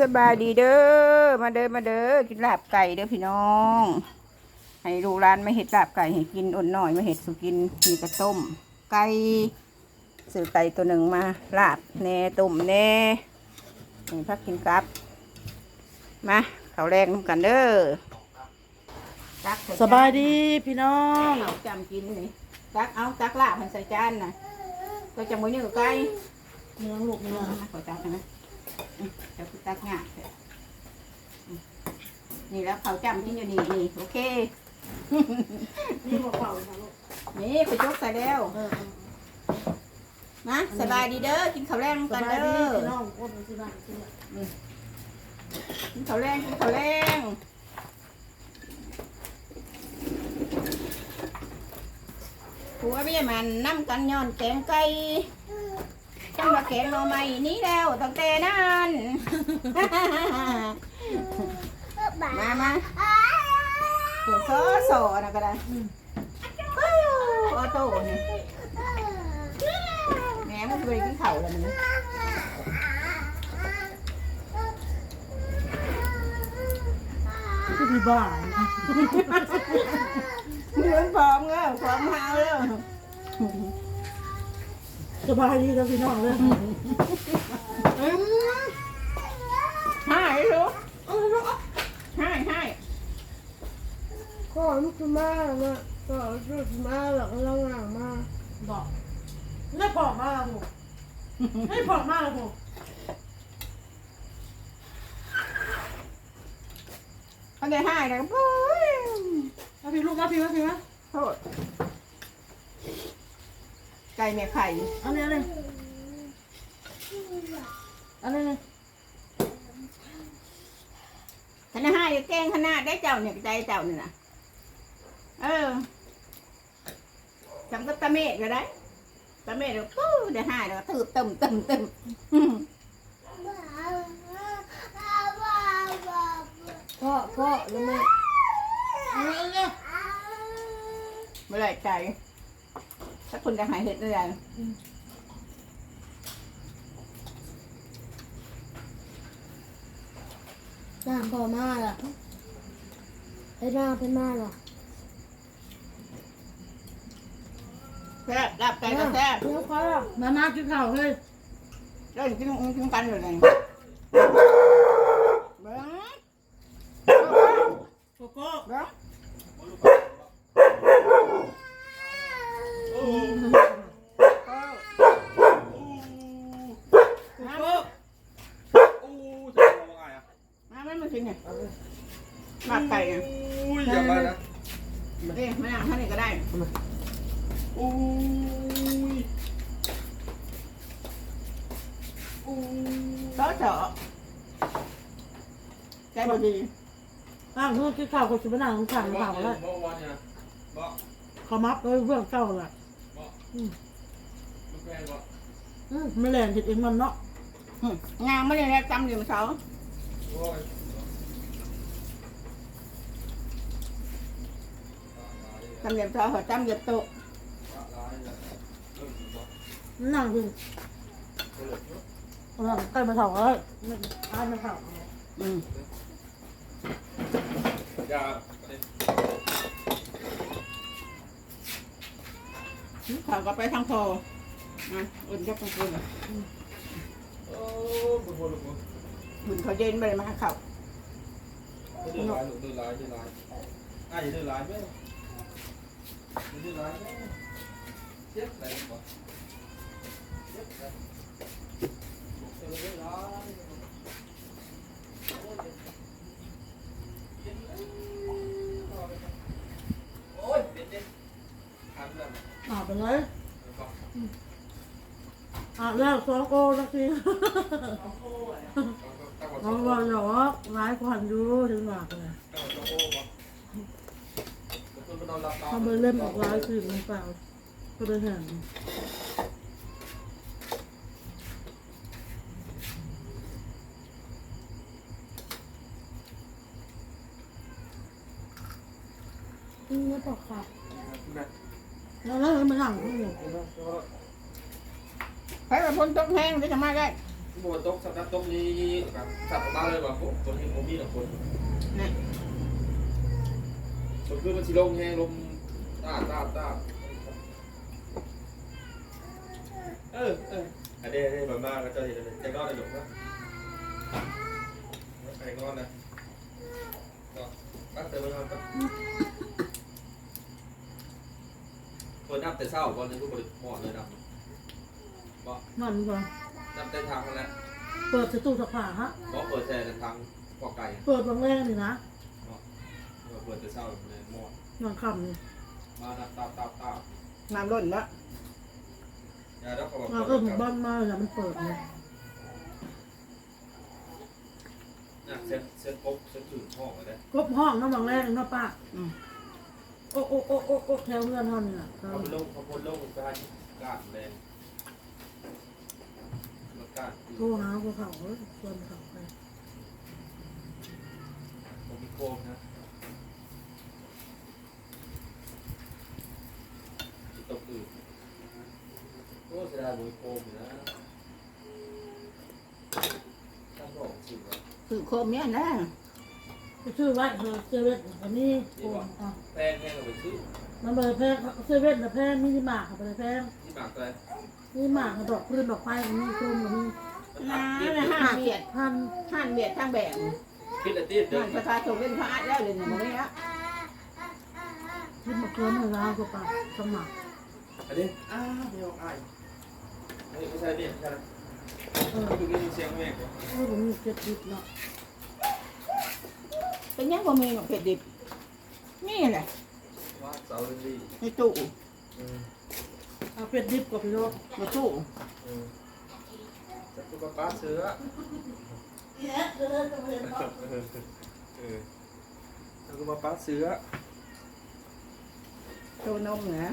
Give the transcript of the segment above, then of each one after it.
สบายดีเด้อ มาเด้อ มาเด้อ กินลาบไก่เด้อพี่น้อง ให้ลูกร้านไม่เห็ดลาบไก่ให้กินอ่อนหน่อยไม่เห็ดสุกินมีกระต้ม ไก่ซื้อไก่ตัวหนึ่งมาลาบแหน่ต้มแหน่นี่พักกินกับ มาเขาวแรงน้ำกันเด้อตักใสบายดีพี่น้อง เอาจำกินนี่ตักเอาตักลาบให้ใส่จานนะก็จะมือนี่กับไก่เนื้อลูกเนื้อมาขอตักนะอืม เดี๋ยวกูตักง่ายอืมนี่แล้วเขาจำที่อยู่นี่นี่โอเค นี่บอกเปล่าค่ะลูกนี่ไปยกใส่แล้วเออนะสบายดีเด้อกินข้าวแรงสกันบายเด้ดีอพี่น้องโอ้ยสิบ้านสิบ้านกินข้าวแรงกินข้าวแรงผัวไม่ยมันน้ำกันย้อนแกงไก่ จังว่าแกงหน่อไม้นี้แล้วตั้งแต่นั้นมามาผัวซอสอนะก็ได้ปิ้วออโต้นี่แหมมันเคยกินข้าวแล้วมันคือมีบ้านเดือนพร้อมเงพร้อมเฮาแล้ว สบายดีครับพี่น้องเลยหายลูกหายหายก่อนจะมาเนี่ยก่อนจะมาหลังเราหลังมาบอกไม่พอมากลูกไม่พอมากลูกเขาได้หายแล้วปุ้ยมาพี่ลูกมาพี่มาพี่มาโทษ ไก่แม่ไข่เอาเนี่ยเลยเอาเนี่ยเลยขนาดหายแกงขนาดได้เจ้าเนี่ยใจเจ้าเนี่ยนะเออจำก็ตะเมดก็ได้ตะเมดแล้วปุ้ยได้หายแล้วก็ตืบตึมตึมตึมอืมพ่อพ่อแล้วแม่เอาเนี่ยเลยเมื่อไหรใจ ถ้าคุณจะหายเห็ดได้ยังน้ำพ่อมาล่ะไอ้น้าเป็นมาล่ะแซ่บรับไก่ก็แซ่บเดี๋ยวเขาล่ะมามากินข้าวเลยเล่นกินกินกันอยู่เลยเบิ้ง โกโก้ เบิ้งมาลูก อู้จะมองไงอะ มา ไม่มากินเนี่ยมาไก่เนี่ยอุ้ยอย่ามานะเอ๊ะมานั่งท่านนี่ก็ได้อู้ยอู้เจาะเจาะใจบดีอ้าวลูกกินข้าวก็จะมานั่งข้างบอกข้าวเลยบอกวันเนี่ยบอกเขามักเลยเรื่องเจ้าแหละบอกลูกแฟนบอกอืมไม่แรงผิดเองมันเนาะหึงามไม่ได้แล้วจำเดี๋ยวมาเช้าโอ้ย จำเดี๋ยวเช้าเขาจำเดี๋ยวโตะร้ายเลยเริ่มบอกนั่งดูเลิกเอาล่ะใกล้มาเถาเลยอ่านมาเถาอืมอย่าเขาก็ไปทางพอนะอุ่นจักรคุณโอ้บุญบุญบุญบุญเขาเย็นไปเลยมาเขาเดือดร้ายหนูเดือดร้ายเดือดร้ายอะอย่าเดือดร้ายไหมเดื อดร้ายไหมเจ็บอะไรบอกเจ็บอะไรเดือดร้ายโอ้ยเด็ดเด็ดทำแล้วอ่าไปเลยอ่าแล้วสองโก้สักทีเราบอกอย่าว่าร้ายกว่าอยู่ถึงหลักเลย ทำไปเล่มออกร้ายสิหรือเปล่าก็ได้เห็นอืมไม่บอกค่ะแล้วแล้วมันหลังที่หนูใครเป็นคนตกแห้งจะมาได้เบนโต๊ะสับโต๊ะนี้แบบสับออกมาเลยแบบโอ้คนนี้ผมมีหนึ่งคนนี่ มันคือมันสิลมแห้งลมต้าต้าต้าเออเอออันนี้อันนี้แบบมากก็จะเห็นเลยใจก้อนเลยหลงนะใจก้อนนะก็ตั้งแต่วันนั้นก็คนนับแต่เศร้าก่อนเลยทุกคนหมดเลยนับนั่นก่อนนับแต่ทางนั่นแหละเปิดสตูสักผ้าฮะเพราะเปิดแต่ทางปอไก่ เปิดบางแรงนี่นะเปิดแต่เศร้าเลยหมด นอนคำนี่มานับตาตาตาน้ำล้นละอย่าแล้วเขาบอกเราเออหมู่บ้านมาแล้วมันเปิดเลยน่ะเซ็ตเซ็ตปุ๊บเซ็ตถึงห้องเลยกบห้องน้ำบางแรงเนาะป้าอืมโอ้โอ้โอ้โอ้โอ้แถวเงินห้องนี่น่ะเขาลงเขาพ้นลงไปกาดแรงมากาดโทรหาภูเขาเอ้ยชวนเขาไป ผมมีโคมนะจิตตกอื่น โอ้บุญโคมนะถ้าบอกจริงนะคือโคมเนี่ยนะไปชื่อไว้เธอเซเว่นอันนี้โอ้อะแพงแพงกว่าไปซื้อมันเลยแพงเซเว่นแต่แพงมินิมาร์ทไปเลยแพงที่หมากเลยมินิมาร์ทดอกพื้นดอกไม้มีกลมกับมีน้าเลยห้าเบียดพันห้าเบียดทางแบ่งคิดละตีเดิห้านนประชาชนเล่นพระแล้วเลยเนี่ยมันไม่ละที่มาเกินเมืองลาก็ปะสมัครอันนี้อ้าวเดี๋ยวอ้ายอันนี้ไม่ ใช่เนี่ยไม่ใช่เออดูนี่เสียงแม่ก็เออผมมีเจ็ดดิบเนาะเป็นยังบ่มีหนกเผ็ดดิบนี่แหละว่าเสาเรื่องดีในตู้อืมเอาเป็ดดิบกับพี่โลกในตู้อืมจะตุ๊กตาเสือเนี่ยเออจะเห็นเออเออแล้วก็มาป้าเสือโชว์นมนะ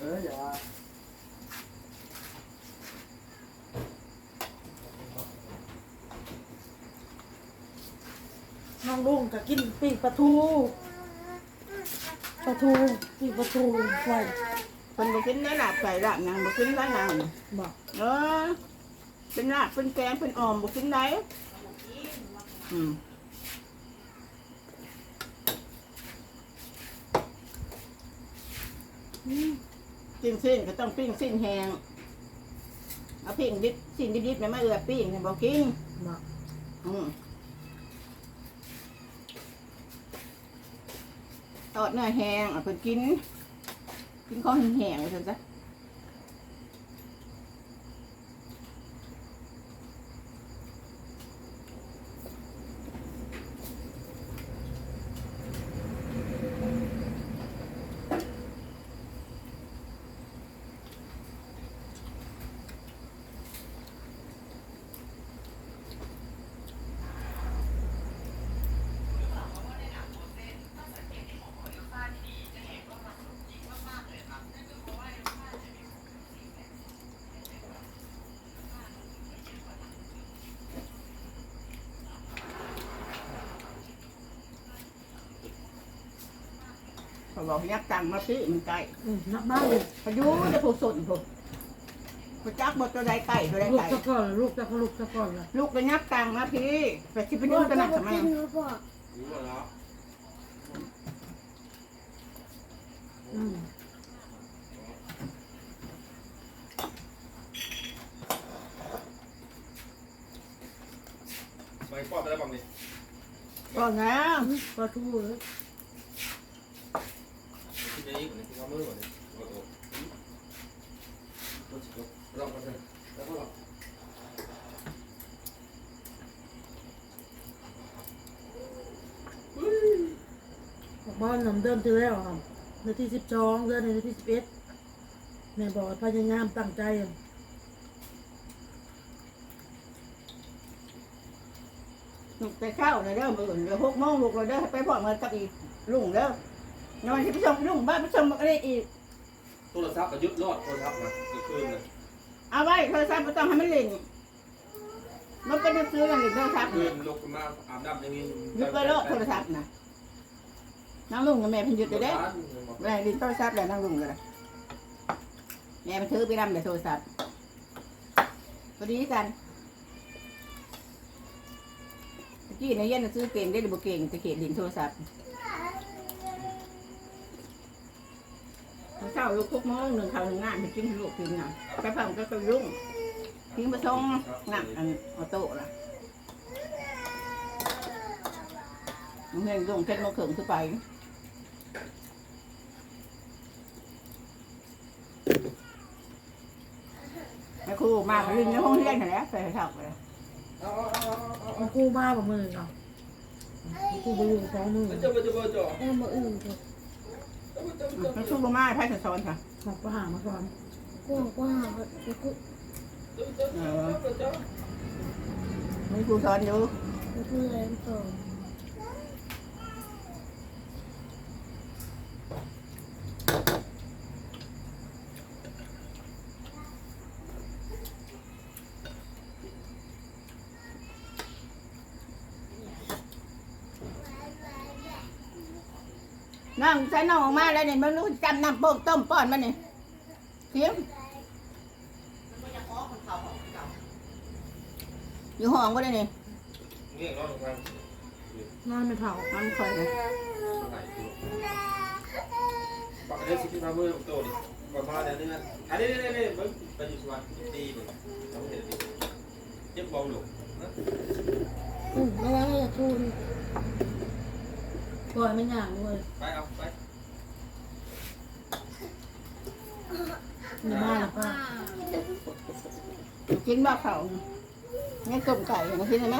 เอออย่าน้องลุงจะกินปีกปลาทูปลาทูปีกปลาทูไฟคนบ่กินได้ลาบไก่ลาบหยังบ่กินได้นางบอกเออเป็นลาบเป็นแกงเป็นออมบ่กินได้อืม ปิ้งสิ้นก็ต้องปิ้งสิ้นแห้งเอาปิ้งดิบสิ้นดิบๆเนี่ยมาเอือปิ้งเนี่ยบ่กินบอกอืมทอดเนื้อแห้งเอาไปกิน กินข้าวแห้งๆไปเถอะ เขาบอกยักตังมาซื้อมันไก่อืมนักบ้านเลยพายุจะผูกสนผูกผูจักบดตัวใดไก่ตัวใดลูกไก่ตะก้อนลูกตะก้อนลูกตะก้อนเลยลูกไปยักตังมาพี่ไปชิพยุ่งกันหนักทำไมกินแล้วบอกรู้แล้วอืมไปปอบไปแล้วบังนี่ก่อนนะปลาทูเลยที่นี้ก่ ออกบ้านนำเดินที่แล้วครับในที่สิบสองเดือนในที่สิบเอ็ดแม่บอกพยายามตั้งใจลูกไปเข้าวเลยเด้อมืออื่นเดี๋ยวหกโมงลูกเราเด้อไปพร้อมกันกับอีลุงเด้อ นอนที่ไปส่งลุงบ้านไปส่งอะไรอีก โทรศัพท์ก็ยึดรอดโทรศัพท์นะก็คืนเลยเอาไว้โทรศัพท์ไม่ต้องให้มันเล่นมันก็จะซื้ออย่างอื่นโทรศัพท์คืเนี่ยนลุกขึ้นมาอาบน้ำอย่างนี้ยึดไปแล้วโทรศัพท์นะน้องลุงกับแม่เพิ่นยึดไปได้ร้านแม่ดินโทรศัพท์แล้วน้องลุงก็ได้แม่มันถือไปนำแต่โทรศัพท์พอดีกันเมื่อกี้ในเย็นน่ะซื้อเก่งได้หรือบ่เก่งจะเขียนดินโทรศัพท์ ช้าลูกทุกโมงหนึ่งเขาหนึ่งงานไปกินให้ลูกกินน่ะไปฟังก็กระรุ่งทิ้งไปส่งงานอันออโต้ล่ะมึงเห็นรุ่งเช็ดโมงครึ่งคือไปไอ้ครูมาก็ลินในห้องเรียนนั่นแหละไปเท่าไปเลยเอาเอาเอาเอาเอาคู่มาบ่มือเนาะคู่ไปอยู่สองมือเอาเจ้าเจ้าเจ้าแม่มาอื่นเถอะ มันสู้บ่มาไพ่สะซ้อนค่ะหลับก็ห่างมาก่อนกว้างกว้างเออไม่กูซ้อนอยู่ไก็คือแรงสอง น้องใส่น้องออกมาแล้วเนี่ยมันรู้จำน้ำโป่งต้มป้อนมันนี่เสียงอยู่ห้องก็ได้นี่เงี้ยร้อนลงไปนอนไม่เท่ามันคอยเลยปักเด็กสิบห้ามือโตดิประมาณนี้นะอันนี้นี่นี่มึงไปอยู่สวรรค์ตีมึงต้องเห็นดิเจ็บเบาหลงนะอืมไม่แล้วอย่าทูน ปล่อยไม่ยากเลยไปเอาไปมีมาแล้วป้ากินบ้าเขาเนี่ยต้มไก่นะกินไหม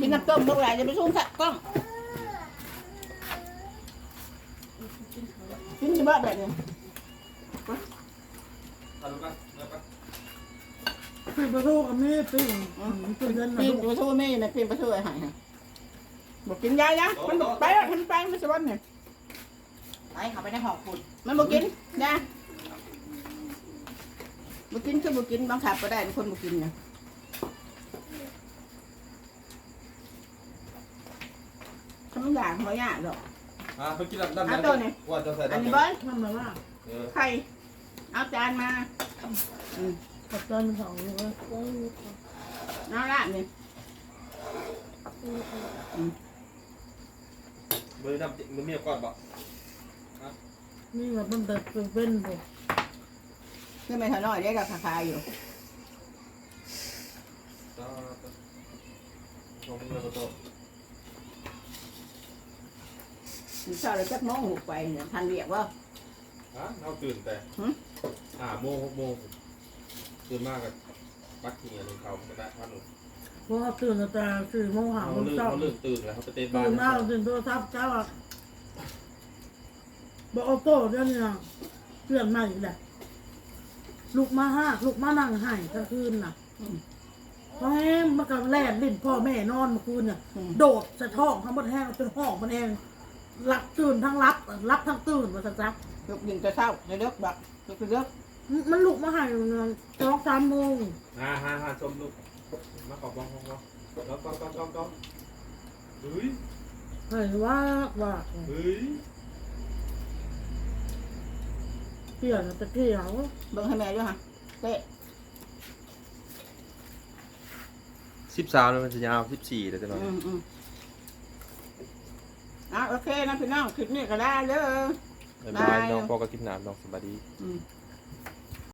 กินน้ำต้มลูกหลานจะไปสู้สักกล้องกินจะบ้าแบบนี้ทำไปแล้วไปปิดประตูกับมีปิ้งปิ้งเงินนะปีนลูกประตูไม่นะปีนประตูอะไรฮะ บอกกินยานะมันบอกไปแล้วมันไปมันสวรรค์เนี่ยไปเขาไปในหอกขุดมันบอกกินยาบอกกินคือบอกกินบังคับก็ได้คนบอกกินนะทำอย่างเขายากหรอกอ่าไปกินน้ำน้ำเอาตัวนี่ว่าจะใส่อันน้ำนี้ไหเบิ้ลทำมาว่าเออไข่เอาจานมากับตอนมันสองอยู่ว่าไว้มีต่อเอาละนี่มีต่อมื อน้ำมือเมียก่อนบอกนี่แบบมันแบบเป็นผมคือไม่เท่าน้อยได้ราคาอยู่ต่อลงมือโตเช้าเลยจักโมงหุกไปเนี่ยทันเรียกว่า ฮะเราตื่นแต่หืมห้าโมงหกโมงตื่นมากกับปักเหียหนึ่งเขาก็ได้พันหนึ่ง เพราะว่าตื่นแต่สี่โมงหาเขาโมงเลิกเช้าเขาเลิกตื่นแล้วเขาไปเต้นบ้าตื่นนมาตื่นโทรศัพท์เจ้าอะบอกออโต้เดี๋ยวนี้นะเปลี่ยนใหม่อีกแหละลุกมาห้าลุกมานั่งให้กลางคืนน่ะเพราะแห้งมันก็แล่นลิ้นพ่อแม่นอนเมื่อคืนเนี่ยอืม โดดใส่ท้องทั้งหมดแห้งจนห้องมันเองรับตื่นทั้งรับรับทั้งตื่นมาสักจักลูกยิงจะเศร้าจะเลิกบักลูกจะเลิกมันลุกมาให้สองสามโมงฮ่าฮ่าฮ่าชมลูก มากอบองบ้องบ้องแล้วก็ก็ก็ก็เฮ้ยหายว่าว่าเฮ้ยเปลี่ยนตะเกียบเบิ่งให้แม่ด้วยฮะเตะสิบสามมันจะยาวสิบสี่เลยวจะนอนอืมอืมอะโอเคนะพี่น้องคลิปนี้ก็ได้เลย บายบน้องปอก็กินนาำน้องสบายดี อืม